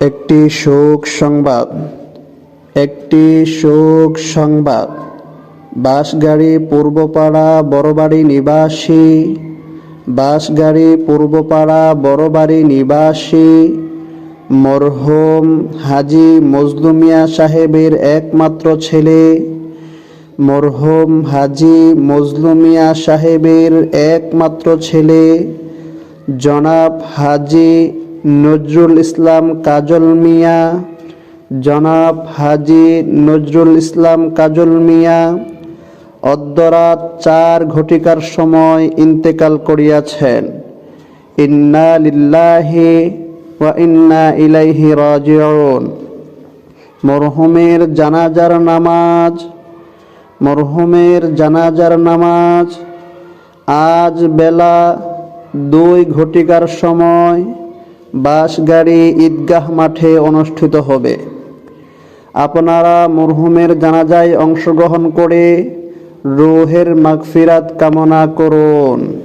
একটি শোক সংবাদ, একটি শোক সংবাদ বাসগাড়ি পূর্বপাড়া বড়বাড়ি নিবাসী বাসগাড়ি পূর্বপাড়া বড়বাড়ি নিবাসী, মরহুম হাজি মজলুমিয়া সাহেবের একমাত্র ছেলে, মরহুম হাজি মজলুমিয়া সাহেবের একমাত্র ছেলে, জনাব হাজি নজরুল ইসলাম কাজল মিয়া, জনাব হাজি নজরুল ইসলাম কাজল মিয়া অদ্যরাত চার ঘটিকার সময় ইন্তেকাল করিয়াছেন। ইন্না লিল্লাহি ওয়া ইন্না ইলাইহি রাজিউন। মরহুমের জানাজার নামাজ, মরহুমের জানাজার নামাজ আজ বেলা দুই ঘটিকার সময় বাসগাড়ি ঈদগাহ মাঠে অনুষ্ঠিত হবে। আপনারা মরহুমের জানাজায় অংশগ্রহণ করে রোহের মাগফিরাত কামনা করুন।